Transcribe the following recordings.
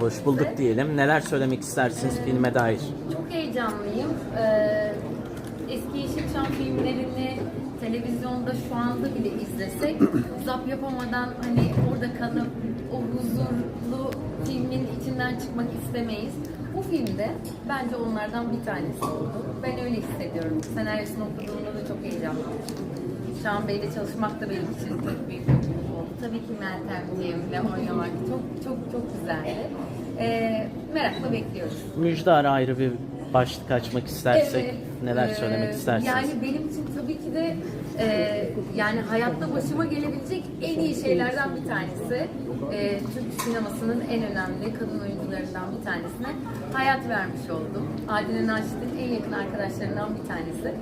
Hoş bulduk diyelim. Neler söylemek istersiniz filme dair? Çok heyecanlıyım. Ee, eski Yeşilçam filmlerini televizyonda şu anda bile izlesek zap yapamadan hani orada kalıp o huzurlu filmin içinden çıkmak istemeyiz. Bu filmde bence onlardan bir tanesi oldu. Ben öyle hissediyorum. Senaryosunu okuduğumda da çok heyecanlanmıştım. Şahan Bey'le çalışmak da benim için çok büyük bir mutluluk oldu. Tabii ki Meltemciğimle oynamak çok çok çok güzeldi. Ee, merakla bekliyoruz. Müjdar ayrı bir başlık açmak istersek Evet. neler söylemek istersiniz? Yani benim için tabii ki de e, yani hayatta başıma gelebilecek en iyi şeylerden bir tanesi. E, Türk sinemasının en önemli kadın oyuncularından bir tanesine hayat vermiş oldum. Adile Naşit'in en yakın arkadaşlarından bir tanesi.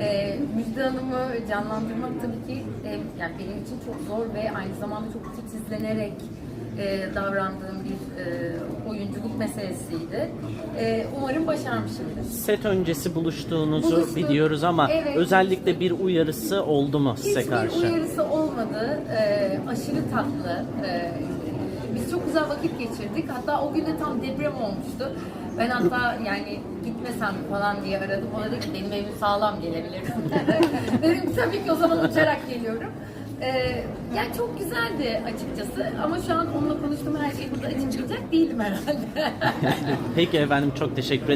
E, Müjde Hanım'ı canlandırmak tabii ki e, yani benim için çok zor ve aynı zamanda çok titizlenerek e, davrandığım bir e, oyunculuk meselesiydi. E, umarım başarmışımdır. Set öncesi buluştuğunuzu Buluştuk. biliyoruz ama Evet. özellikle bir uyarısı oldu mu size Hiçbir karşı? uyarısı olmadı. Ee, aşırı tatlı. Ee, biz çok güzel vakit geçirdik. Hatta o gün de tam deprem olmuştu. Ben hatta yani gitmesem falan diye aradım. O da dedi ki benim evim sağlam gelebilir. Dedim tabii ki o zaman uçarak geliyorum. Ee, yani çok güzeldi açıkçası ama şu an onunla konuştuğum her şeyi burada açıklayacak değilim herhalde. Peki efendim çok teşekkür ederim.